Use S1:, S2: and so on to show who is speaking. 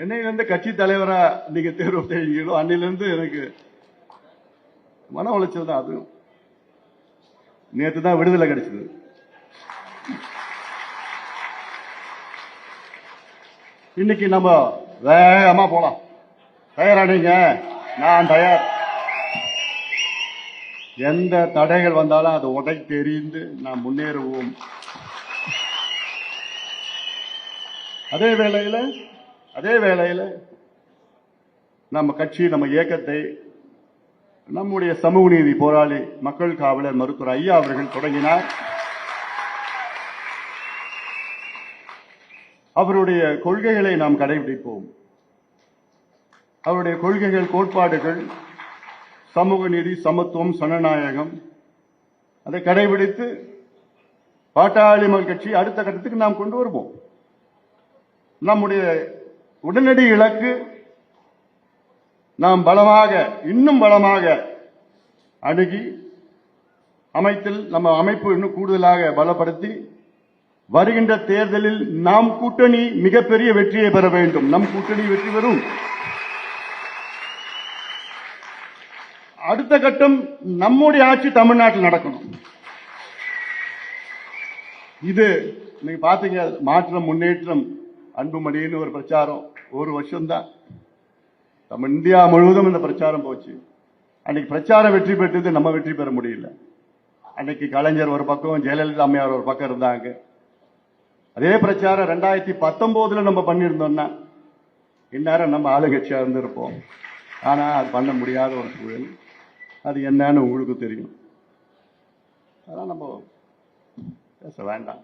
S1: என்னையிலிருந்து கட்சி தலைவரா நீங்க தேர்வு செய்யீங்களோ அன்னிலிருந்து எனக்கு மன உளைச்சல் தான் அதுவும். நேற்று தான் விடுதலை கிடைச்சது. இன்னைக்கு நம்ம வேகமா போலாம். தயாரா நீங்க? நான் தயார். எந்த தடைகள் வந்தாலும் அதை உடை தெரிந்து நாம் முன்னேறுவோம். அதே வேளையில அதே வேளையில் நம்ம கட்சி நம்ம இயக்கத்தை நம்முடைய சமூக நீதி போராளி மக்கள் காவலர் மருத்துவர் ஐயா அவர்கள் தொடங்கினார். அவருடைய கொள்கைகளை நாம் கடைபிடிப்போம். அவருடைய கொள்கைகள் கோட்பாடுகள் சமூக நீதி சமத்துவம் சனநாயகம் அதை கடைபிடித்து பாட்டாளி மக்கள் கட்சி அடுத்த கட்டத்துக்கு நாம் கொண்டு வருவோம். நம்முடைய உடனடி இலக்கு. நாம் பலமாக இன்னும் பலமாக அணுகி அமைத்தில் நம்ம அமைப்பு இன்னும் கூடுதலாக பலப்படுத்தி வருகின்ற தேர்தலில் நாம் கூட்டணி மிகப்பெரிய வெற்றியை பெற வேண்டும். நம் கூட்டணி வெற்றி பெறும். அடுத்த கட்டம் நம்முடைய ஆட்சி தமிழ்நாட்டில் நடக்கணும். இது நீங்க பாத்தீங்க மாற்றம் முன்னேற்றம் அன்புமணின்னு ஒரு பிரச்சாரம். ஒரு வருஷம்தான். நம்ம இந்தியா முழுவதும் இந்த பிரச்சாரம் போச்சு. அன்னைக்கு பிரச்சாரம் வெற்றி பெற்றது நம்ம வெற்றி பெற முடியல. அன்னைக்கு கலைஞர் ஒரு பக்கம் ஜெயலலிதா அம்மையார் ஒரு பக்கம் இருந்தாங்க. அதே பிரச்சாரம் ரெண்டாயிரத்தி பத்தொன்பதுல நம்ம பண்ணியிருந்தோம்னா இந்நேரம் நம்ம ஆளுங்கட்சியா இருந்திருப்போம். ஆனா அது பண்ண முடியாத ஒரு சூழல். அது என்னன்னு உங்களுக்கு தெரியும். அதெல்லாம் நம்ம பேச வேண்டாம்.